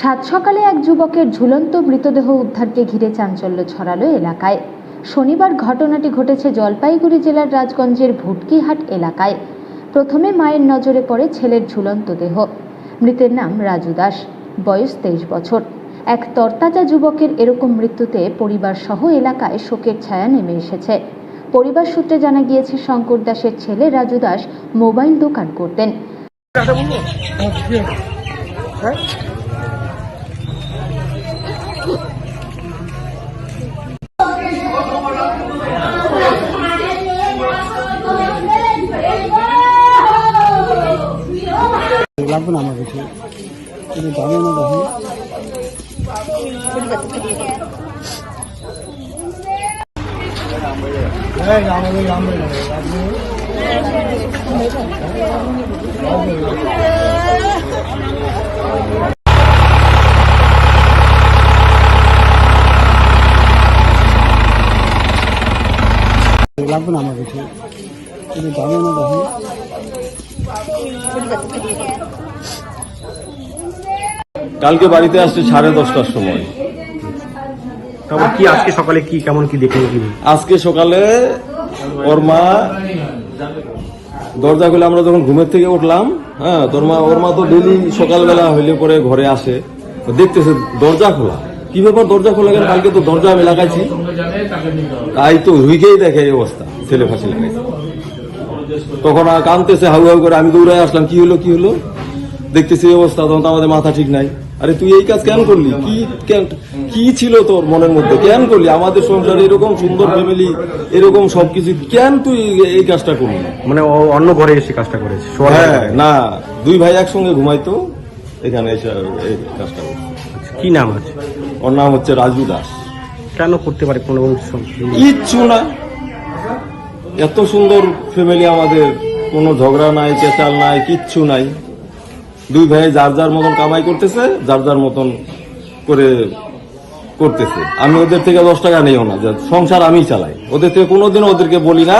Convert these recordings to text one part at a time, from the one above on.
সাত সকালে এক যুবকের ঝুলন্ত মৃতদেহ উদ্ধারকে ঘিরে চাঞ্চল্য ছড়ালো এলাকায়। শনিবার ঘটনাটি ঘটেছে জলপাইগুড়ি জেলার রাজগঞ্জের ভুটকিহাট এলাকায়। প্রথমে মায়ের নজরে পড়ে ছেলের ঝুলন্ত দেহ। মৃতের নাম রাজু দাস, বয়স তেইশ বছর। এক তরতাজা যুবকের এরকম মৃত্যুতে পরিবার সহ এলাকায় শোকের ছায়া নেমে এসেছে। পরিবার সূত্রে জানা গিয়েছে, শঙ্কর দাসের ছেলে রাজু দাস মোবাইল দোকান করতেন। লাগবে না আমার কিছু কিন্তু দামে না দেখুন লাগবে না আমার কিছু কিন্তু দামে না দেখুন কালকে বাড়িতে আসছে সাড়ে দশটার সময়। তারপর কি আজকে সকালে কি কেমন কি দেখলেন কি? আজকে সকালে ওর মা দরজা খুলে আমরা যখন ঘুমের থেকে উঠলাম হ্যাঁ তোর মা ওর মা তো ডেলি সকালবেলা হইলে পরে ঘরে আসে। তো দেখতেছে দরজা খোলা। কি ব্যাপার দরজা খোলা কেন? কালকে তো দরজা আমি লাগাইছি। তাই তো হুইকেই দেখে এই অবস্থা ছেলে ফাঁসি লাগাইছে। তখন আর কানতেছে হাউ হাউ করে। আমি দৌড়ে আসলাম কি হলো কি হলো? দেখতেছি এই অবস্থা তখন তো আমাদের মাথা ঠিক নাই। আরে তুই এই কাজ কেন করলি? কি কেন- কি ছিল তোর মনের মধ্যে? কেন করলি? আমাদের সংসারে এরকম সুন্দর ফ্যামিলি এরকম সবকিছু কেন তুই এই কাজটা করলি? মানে অন্য ঘরে এসে কাজটা করেছিস হ্যাঁ না দুই ভাই একসঙ্গে ঘুমাইতো এখানে এসে এই কাজটা কি নাম আছে? ওর নাম হচ্ছে রাজু দাস। কেন করতে পারে কোনো কিচ্ছু না। এত সুন্দর ফ্যামিলি আমাদের কোনো ঝগড়া নাই চেঁচাল নাই কিচ্ছু নাই। দুই ভাই যার যার মতন কামাই করতেছে যার যার মতন করে করতেছে। আমি ওদের থেকে দশ টাকা নেইও না যে সংসার আমি চালাই। ওদের থেকে কোনোদিনও ওদেরকে বলি না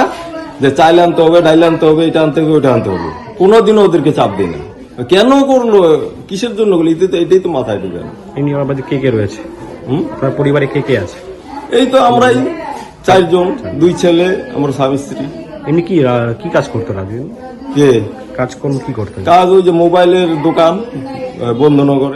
যে চাইল আনতে হবে ডাইল আনতে হবে এটা আনতে হবে ওইটা আনতে হবে। কোনোদিনও ওদেরকে চাপ দিই না। কেন করল কিসের জন্য করল এটাই তো এটাই তো মাথায় ঢুকে না। কে কে রয়েছে? আপনার পরিবারে কে কে আছে? এই তো আমরাই। চারজন দুই ছেলে আমার স্বামী স্ত্রী। এমনি কি আহ, কি কাজ করতো রাজু? কে? কাজ কোন কি করতেন কাজ ওই যে মোবাইলের দোকান আহ, বন্ধনগর।